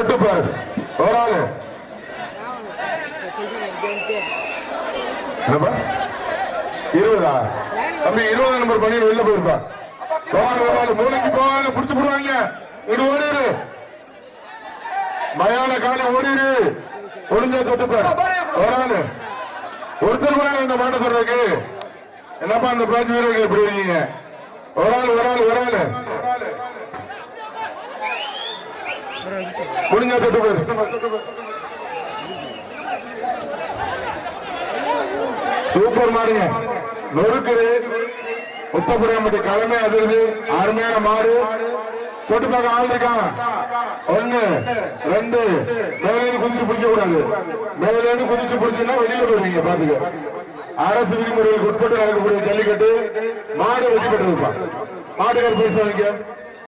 தொட்டு பாரு. ஒரு ஆளு என்னப்பா? இருபதா? தம்பி இருபது நம்பர் பண்ணி வெளில போயிருப்பா. போவாங்க ஒரு ஆளு மூளைக்கு போவாங்க புடிச்சு போடுவாங்க. இடு ஓடிரு. மயான காலை ஓடிரு. ஒளிஞ்சா தொட்டு பாரு. ஒரு ஆளு ஒருத்தர் கூட இந்த மாட்ட சொல்றதுக்கு. என்னப்பா அந்த பேட்ச் வீரர்கள் எப்படி இருக்கீங்க? ஒரு ஆள் ஒரு ஆள் ஒரு ஆளு முடிஞ்சா தொட்டு பாரு சூப்பர் மாடுங்க. நொறுக்குது. முத்தப்புடையம்பட்டி கடமை அதிர்வு அருமையான மாடு. தொட்டு பார்க்க ஆள் இருக்கான் ஒண்ணு ரெண்டு. மேலேருந்து குதிச்சு பிடிக்க கூடாது மேலேருந்து குதிச்சு பிடிச்சுன்னா வெளியில போயிருவீங்க பாத்துக்க அரசு விதிமுறைகளுக்கு உட்பட்டு நடக்கக்கூடிய ஜல்லிக்கட்டு மாடு வெற்றி பெற்றிருப்பான் மாடுகள் பேசுவாங்க